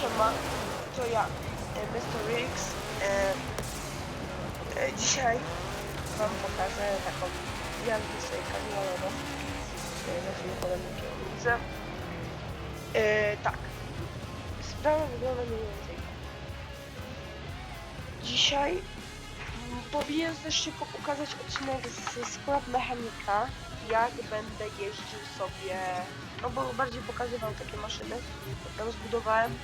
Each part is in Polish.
Siema, to ja, e, Mr. Riggs. E, e, dzisiaj wam pokażę taką jazdę sobie kamienową. Sobie na na kierownicę. E, tak. Sprawa wygląda mniej więcej tak. Dzisiaj powinien też pokazać odcinek z skład mechanika, jak będę jeździł sobie, no bo bardziej pokazywał takie maszyny, tam zbudowałem,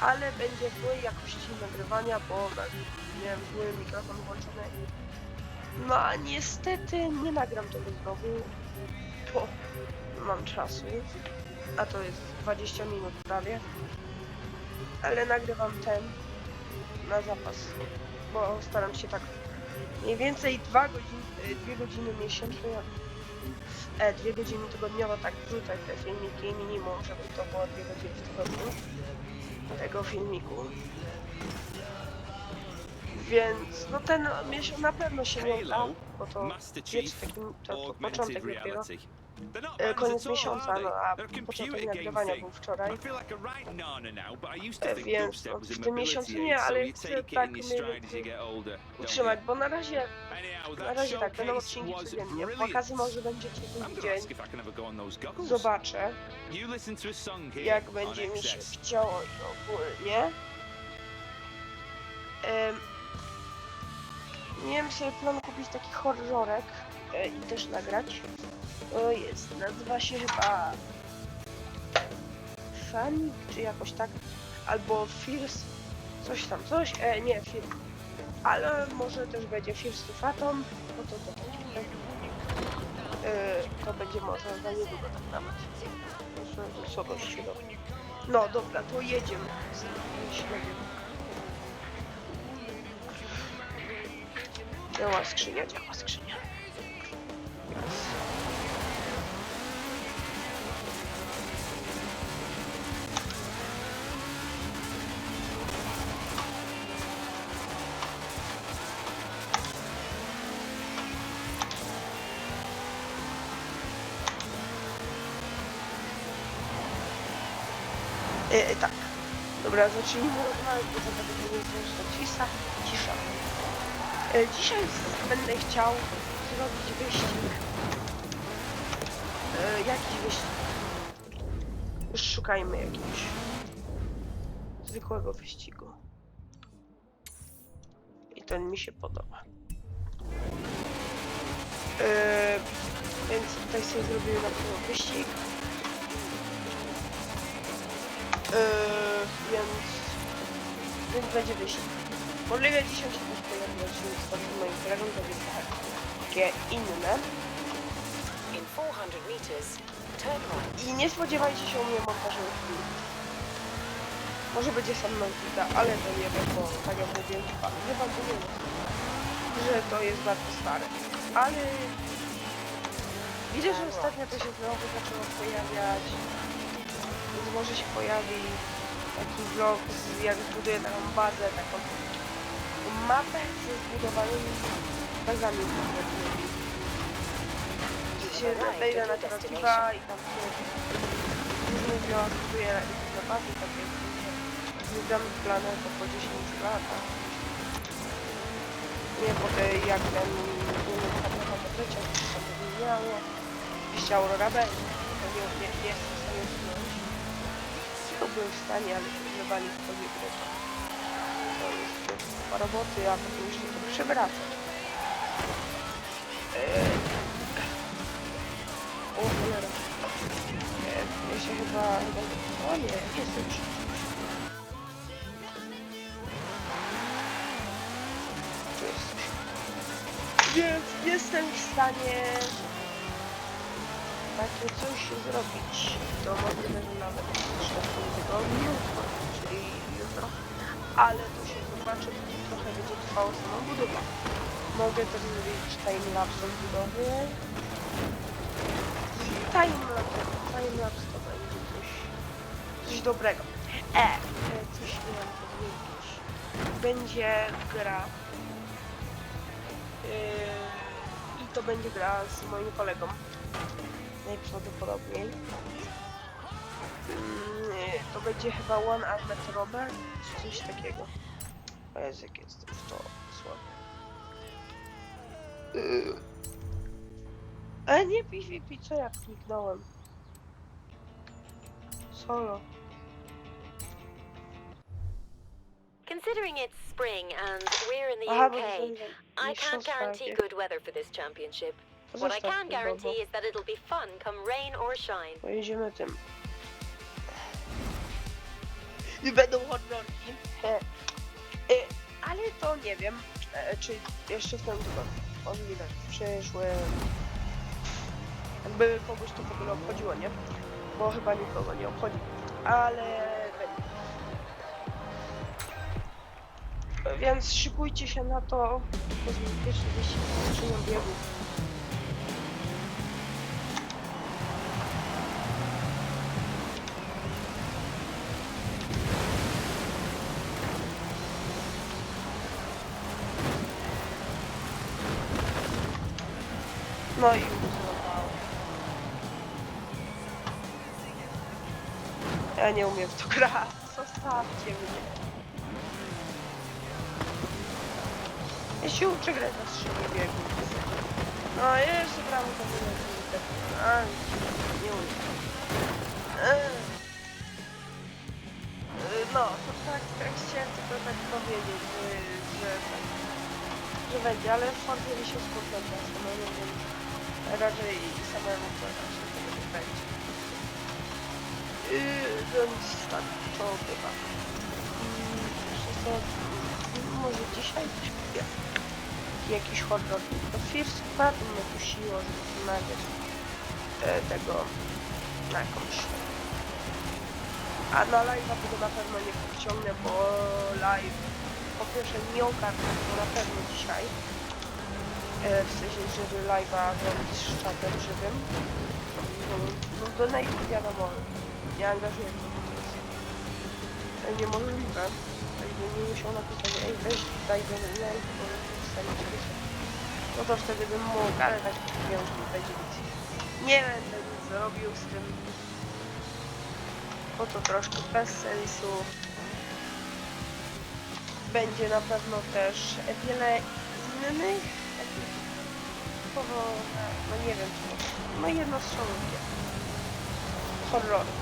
ale będzie złej jakości nagrywania, bo miałem zły mikrofon włączony. No a niestety nie nagram tego znowu, bo mam czasu, a to jest 20 minut prawie, ale nagrywam ten na zapas, bo staram się tak mniej więcej 2 godziny, 2 godziny miesięcznie, e, 2 godziny tygodniowo tak wrzucać te filmiki minimum, żeby to było 2 godziny w tygodniu tego filmiku. Więc no ten miesiąc na pewno się nie uda, bo to Chief, taki to, początek dopiero. E, koniec miesiąca, no a początek nagrywania był wczoraj. E, więc no, w tym miesiącu nie, ale chcę tak utrzymać, bo na razie, na razie tak, będą odcinki codziennie. Pokazy może ten gonna dzień. Zobaczę, jak będzie mi się chciało i ogólnie. Em, miałem sobie plan kupić taki horrorek e, i też nagrać. To jest, nazywa się chyba Fanik, czy jakoś tak, albo Fears, coś tam, coś, e, nie, Fear, ale może też będzie Fears to Phantom, no to to będzie, e, to będzie może za niedługo tak nawet. Muszę sobie robi. No dobra, to jedziemy z tym śledziem. Działa skrzynia, działa skrzynia. E, tak. Dobra, zacznijmy rozmawiać, bo to będzie nie zresztą cisza. Cisza. E, dzisiaj będę chciał zrobić wyścig. Jakiś wyścig. Już szukajmy jakiegoś zwykłego wyścigu. I ten mi się podoba. Więc tutaj sobie zrobimy na pewno wyścig. Yy, więc, więc będzie wyścig. Możliwe dzisiaj się też pojawi odcinek z takim moim kolegą, to będzie trochę takie inne. In 400 meters, turn right. I nie spodziewajcie się u mnie montażowych filmów. Może będzie sam nauka, ale to nie wiem, bo tak jak chyba, chyba mówiłem, że to jest bardzo stare. Ale widzę, że ostatnio to się znowu zaczęło pojawiać. Więc może się pojawi taki vlog, z, jak zbuduję taką bazę, taką mapę ze zbudowanymi bazami konkretnymi. Się wejdę na Terrativa i tam sobie różne dzieła zbuduję na bazy, takie zbudam plany to po 10 lat. a Nie po tej jak ten leciał, tam by zmieniało. Oczywiście Aurora będzie, to nie, nie, nie jestem w stanie. To byłem w stanie, ale się wywali w sobie grę. To jest kupa roboty, a potem jeszcze to przewracać. Eee. O cholera. Eee, ja się chyba... O nie, jestem już. Jest. Więc jestem w stanie takie coś zrobić. To możliwe, że nawet jeszcze w tygodniu, czyli jutro. Ale to się zobaczy, bo trochę będzie trwało sama budowa. Mogę też zrobić timelapse budowy. I timelapse, timelapse to będzie coś, coś dobrego. E, coś miałam powiedzieć. Będzie gra. Yy, I to będzie gra z moim kolegą najprawdopodobniej. Mm, to będzie chyba One Armed Robber, czy coś takiego. O Jezu, jak jestem w to słaby. Yy. Ale nie PvP, co ja kliknąłem? Solo. Considering it's spring and we're in the Aha, UK, I can't guarantee good weather for this championship. What I can guarantee is that it'll be fun come rain or shine. Pojedziemy tym. I będą. E, e, ale to nie wiem, e, czy jeszcze w tym tygodniu. Możliwe. W przyszłym. Jakby kogoś to w ogóle obchodziło, nie? Bo chyba nikogo nie obchodzi. Ale będzie. Więc szykujcie się na to. Powiedzmy, pierwszy wyścig No i już złapało. Ja nie umiem w to grać. Zostawcie mnie. Ja się uczę grać na strzenie biegu. No jeszcze gram to nie A, nie umiem. Eee, No, to tak, tak chciałem tylko tak powiedzieć, że, że, że będzie, ale w mi się spotka samemu, więc raczej samemu to tego nie będzie. Yy, więc tak, to chyba. Mm, Jeszcze co, może dzisiaj coś kupię. Jakiś horror. To First Part mnie kusiło, żeby nagrać e, tego na jakąś a na live'a tego na pewno nie podciągnę, bo live po pierwsze nie ogarnę go na pewno dzisiaj. E, w sensie, żeby live'a robić z czatem żywym. No, no do Nate'u wiadomo, nie angażuję się prostu. To niemożliwe. Jakby nie musiał napisać, ej weź daj do Nate, bo dostanie się No to wtedy bym mógł, ale tak wiem, że będzie nic. Nie będę nic zrobił z tym bo to troszkę bez sensu. Będzie na pewno też wiele innych no nie wiem co, no jednostrzałowe horrorów.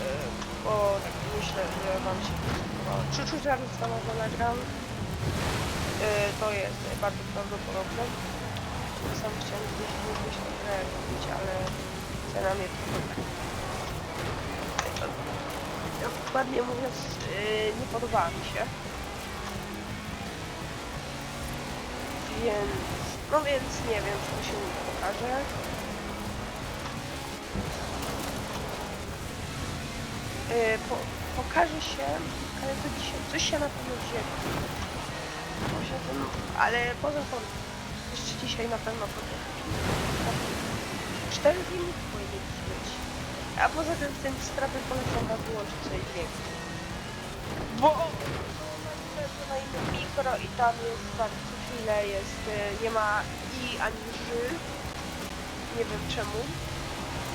Yy, Bo tak myślę, że wam się podobało. Czy czuciarstwa na Telegram? Yy, To jest bardzo prawdopodobne. Sam chciałem gdzieś gdzieś tą grę robić, ale cena mnie tak dokładnie mówiąc, yy, nie podobała mi się. Więc, no więc nie wiem, co się mi pokaże. Yy, po, pokaże się, ale to dzisiaj, coś się na pewno. Poza tym, ale poza tym, jeszcze dzisiaj na pewno powiem. Cztery filmiki powinny być. A poza tym tym strapie polecam wam wyłączyć sobie. Bo to na innym mikro i tam jest tak chwilę jest, e, nie ma i ani ży. Nie wiem czemu.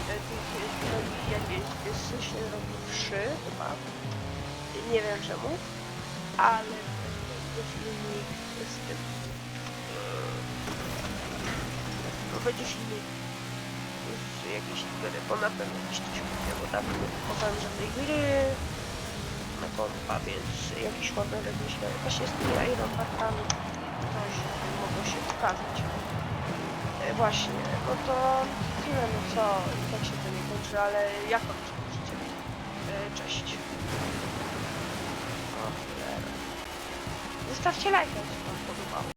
E, Tych robi jakieś sy się robi wszy chyba. Nie wiem czemu. Ale będzie filmik z tym. To będzie filmik z jakiejś gry, bo na pewno gdzieś coś kupię, bo tam nie kupowałem żadnej gry kompa, więc jakiś ładunek myślę, właśnie z tymi Iron Barkami coś mogło się pokazać. E, właśnie, no to tyle, no co, i tak się to nie kończy, ale jak kończy życie? E, cześć. O, cholera. Zostawcie lajka, jeśli wam podobało.